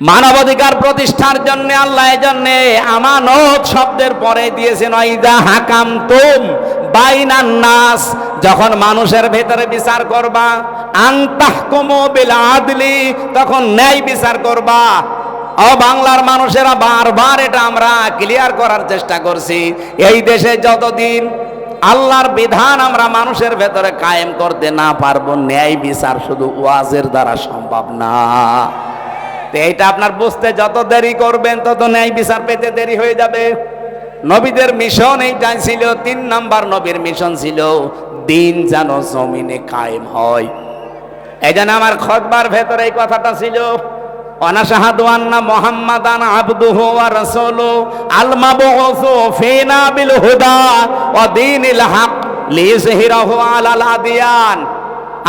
মানবাধিকার প্রতিষ্ঠার জন্য আল্লাহ জন্য আমানত শব্দের পরে দিয়েছেন ওইদা হাকাম তুম বাইনান নাস যখন মানুষের ভেতরে বিচার করবা, আন্তাহকুমু বিল আদলি তখন ন্যায় বিচার করবা। ও বাংলার মানুষেরা বারবার এটা আমরা ক্লিয়ার করার চেষ্টা করছি। এই দেশে যতদিন আল্লাহর বিধান আমরা মানুষের ভেতরে কায়েম করতে না পারব, ন্যায় বিচার শুধু ওয়াজের দ্বারা সম্ভব না। তো এইটা আপনার বুঝতে যত দেরি করবেন, তত ন্যায় বিচার পেতে দেরি হয়ে যাবে। নবীদের মিশন এইটাই ছিল, তিন নাম্বার নবীর মিশন ছিল, দিন যেন জমিনে কায়েম হয়। এই জন্য আমার খতবার ভেতরে এই কথাটা ছিল, অনাশাহাদু আন্না মুহাম্মাদান আবদুহু ওয়া রাসূলু, আল মাবউসু ফিনা বিল হুদা ওয়া দীনিল হক লিইজহিরাহু আলাল আদিয়ান।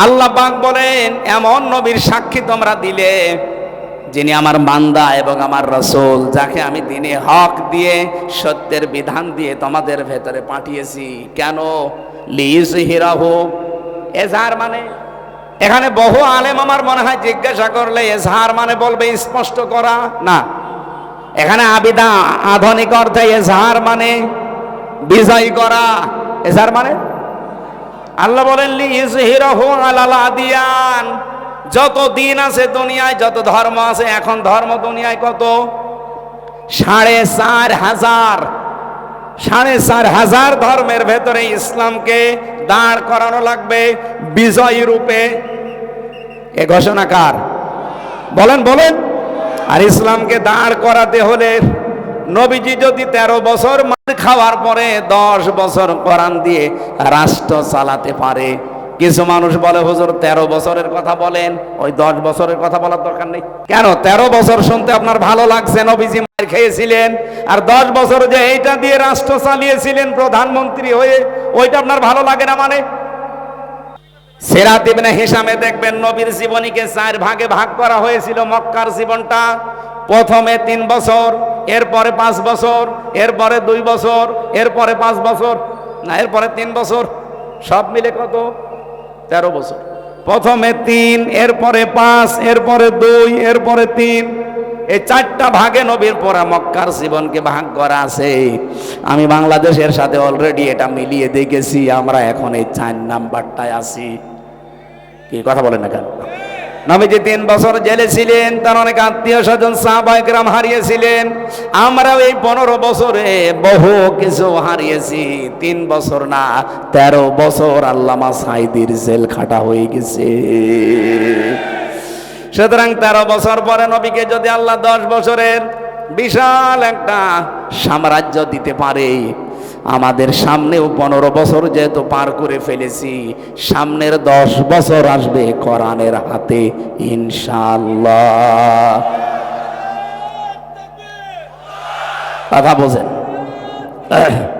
আল্লাহ পাক বলেন, এমন নবীর সাক্ষী তোমরা দিলে যিনি আমার মান্দা এবং আমার রসুল, যাকে আমি দিনে হক দিয়ে, সত্যের বিধান দিয়ে তোমাদের ভেতরে পাঠিয়েছি। কেন? লিজ হিরাহু এজাহার মানে? এখানে বহু আলেম আমার মনে হয় জিজ্ঞাসা করলে এজাহার মানে বলবে স্পষ্ট করা? না। এখানে আবিদা, আধুনিক অর্থে এজাহার মানে বিজয় করা। এজাহার মানে? আল্লাহ বলেন লিজ হিরাহু আলাল আদিয়ান। যত দিন আছে দুনিয়ায়, যত ধর্ম আছে, এখন ধর্ম দুনিয়ায় কত? সাড়ে চার হাজার। সাড়ে চার হাজার ধর্মের ভেতরে ইসলামকে দাঁড় করানো লাগবে বিজয়ী রূপে। এ ঘোষণা কার? বলেন বলেন। আর ইসলামকে দাঁড় করাতে হলে নবীজি যদি তেরো বছর মার খাওয়ার পরে দশ বছর কোরআন দিয়ে রাষ্ট্র চালাতে পারে কিছু মানুষ বলে, হুজুর, তেরো বছরের কথা বলেন। ওই দশ বছরের কথা বলার দরকার নেই। কেন? তেরো বছর শুনতে আপনার ভালো লাগছে, নবীজি মার খেয়েছিলেন। আর দশ বছর যে এইটা দিয়ে রাষ্ট্র চালিয়েছিলেন প্রধানমন্ত্রী হয়ে, ওইটা আপনার ভালো লাগে না মানে? সেরাত ইবনে হিসামে দেখবেন নবীর জীবনীকে চার ভাগে ভাগ করা হয়েছিল মক্কার জীবনটা। প্রথমে তিন বছর, এরপরে পাঁচ বছর, এরপরে দুই বছর, এরপরে পাঁচ বছর, না, এরপরে তিন বছর। সব মিলে কত? তেরো বছর। প্রথমে তিন, এরপরে পাঁচ, এরপরে দুই, এরপরে তিন। এই চারটা ভাগে নবীর পরা মক্কার জীবনকে ভাগ করা আছে। আমি বাংলাদেশের সাথে অলরেডি এটা মিলিয়ে দেখেছি, আমরা এখন এই চার নাম্বারটায় আছি। কি কথা বলেন না কেন? নবীজি তিন বছর জেলে ছিলেন, তার অনেক আত্মীয় স্বজন সাহবাইকরাম হারিয়েছিলেন। আমরাও এই পনেরো বছরে বহু কিছু হারিয়েছি। তিন বছর না, তেরো বছর আল্লামা সাইদির জেল খাটা হয়ে গেছে। সুতরাং তেরো বছর পরে নবীকে যদি আল্লাহ দশ বছরের বিশাল একটা সাম্রাজ্য দিতে পারে আমাদের সামনেও পনেরো বছর যেহেতু পার করে ফেলেছি, সামনের দশ বছর আসবে কোরআনের হাতে ইনশাল্লাহ কথা বোঝেন